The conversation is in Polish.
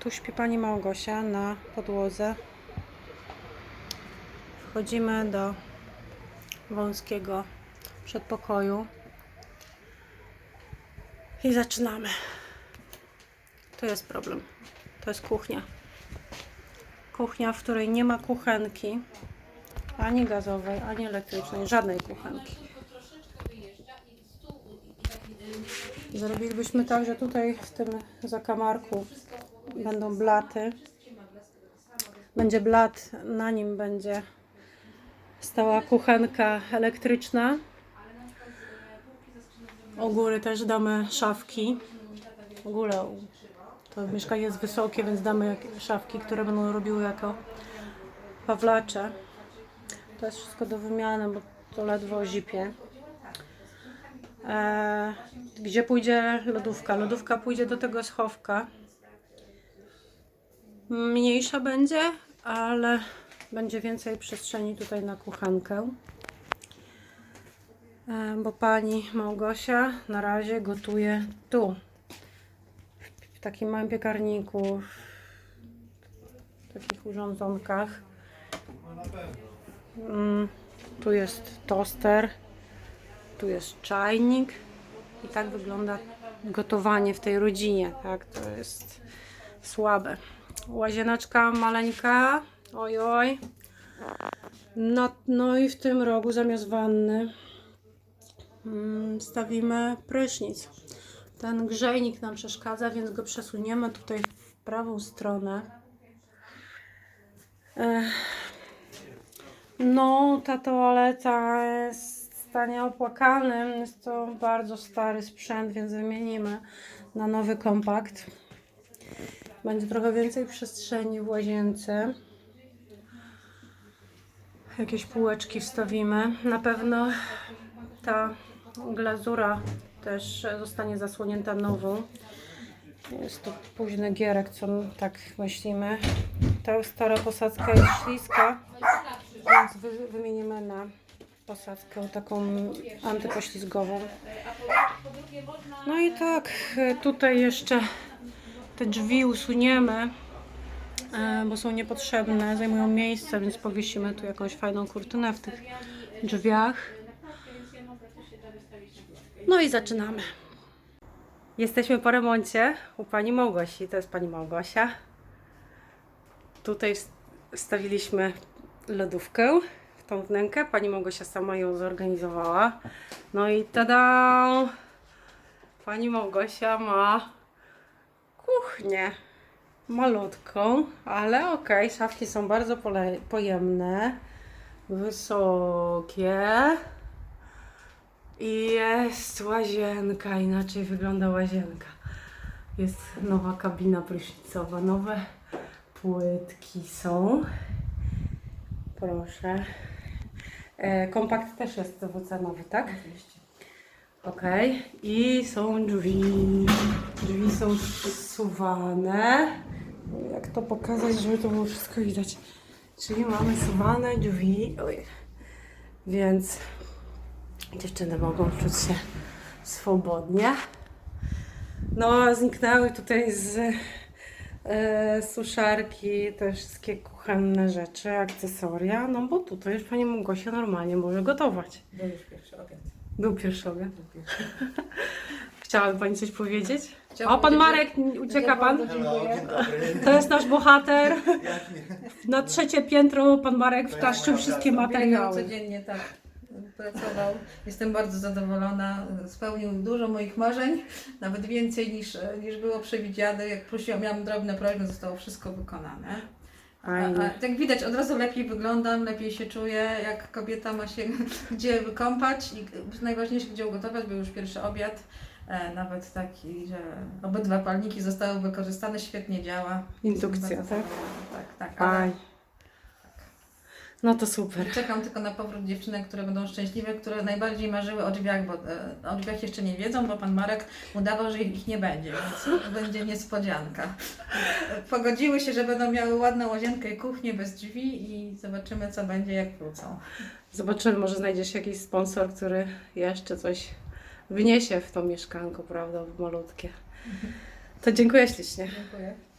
Tu śpi pani Małgosia na podłodze. Wchodzimy do wąskiego przedpokoju i zaczynamy. Tu jest problem. To jest kuchnia. Kuchnia, w której nie ma kuchenki ani gazowej, ani elektrycznej, żadnej kuchenki. Zrobilibyśmy tak, że tutaj w tym zakamarku będą blaty. Będzie blat, na nim będzie stała kuchenka elektryczna. U góry też damy szafki. W ogóle to mieszkanie jest wysokie, więc damy szafki, które będą robiły jako pawlacze. To jest wszystko do wymiany, bo to ledwo zipie. E, gdzie pójdzie lodówka? Lodówka pójdzie do tego schowka. Mniejsza będzie, ale będzie więcej przestrzeni tutaj na kuchenkę. E, bo pani Małgosia na razie gotuje tu. W takim małym piekarniku. W takich urządzonkach. Mm, tu jest toster. Tu jest czajnik. I tak wygląda gotowanie w tej rodzinie. Tak, to jest słabe. Łazieneczka maleńka. Oj, oj. No, no i w tym rogu zamiast wanny mm, stawimy prysznic. Ten grzejnik nam przeszkadza, więc go przesuniemy tutaj w prawą stronę. No, ta toaleta jest w stanie opłakanym. Jest to bardzo stary sprzęt, więc wymienimy na nowy kompakt. Będzie trochę więcej przestrzeni w łazience. Jakieś półeczki wstawimy. Na pewno ta glazura też zostanie zasłonięta nową. Jest to późny gierek, co tak myślimy. Ta stara posadzka jest śliska, więc wy, wymienimy na posadzkę taką antypoślizgową. No i tak, tutaj jeszcze te drzwi usuniemy, e, bo są niepotrzebne, zajmują miejsce, więc powiesimy tu jakąś fajną kurtynę w tych drzwiach. No i zaczynamy. Jesteśmy po remoncie u pani Małgosi. To jest pani Małgosia. Tutaj wstawiliśmy lodówkę w tą wnękę. Pani Małgosia sama ją zorganizowała. No i tada! Pani Małgosia ma kuchnię malutką, ale okej, szafki są bardzo pojemne, wysokie. I jest łazienka, inaczej wygląda łazienka. Jest nowa kabina prysznicowa, nowe płytki są. Proszę. E, kompakt też jest dwucenowy, tak? Okej. I są drzwi. Drzwi są zsuwane. Jak to pokazać, żeby to było wszystko widać? Czyli mamy suwane drzwi. Oj. Więc dziewczyny mogą czuć się swobodnie. No, zniknęły tutaj z e, suszarki te wszystkie kuchenne rzeczy, akcesoria, no bo tutaj już Pani Małgosia normalnie może gotować. Był już pierwszy obiad. Był pierwszy obiad. Był pierwszy. Chciałaby Pani coś powiedzieć? Chciałabym o, Pan Marek, ucieka Pan? Dziękuję. To jest nasz bohater. Na trzecie piętro Pan Marek wtaszczył wszystkie. Biegał materiały. codziennie tak pracował. Jestem bardzo zadowolona. Spełnił dużo moich marzeń, nawet więcej niż, niż było przewidziane. Jak prosiłam, miałam drobne prośby, zostało wszystko wykonane. A, a, jak widać, od razu lepiej wyglądam, lepiej się czuję, jak kobieta ma się gdzie wykąpać i najważniejsze, gdzie ugotować, był już pierwszy obiad. E, nawet taki, że obydwa palniki zostały wykorzystane, świetnie działa. Indukcja, tak? zadowolona. Tak, tak. ale- Faj. No to super. Czekam tylko na powrót dziewczynek, które będą szczęśliwe, które najbardziej marzyły o drzwiach, bo e, o drzwiach jeszcze nie wiedzą, bo pan Marek udawał, że ich nie będzie, więc będzie niespodzianka. Pogodziły się, że będą miały ładną łazienkę i kuchnię bez drzwi i zobaczymy, co będzie, jak wrócą. Zobaczymy, może znajdziesz jakiś sponsor, który jeszcze coś wniesie w to mieszkanko, prawda, malutkie. To dziękuję ślicznie. Dziękuję.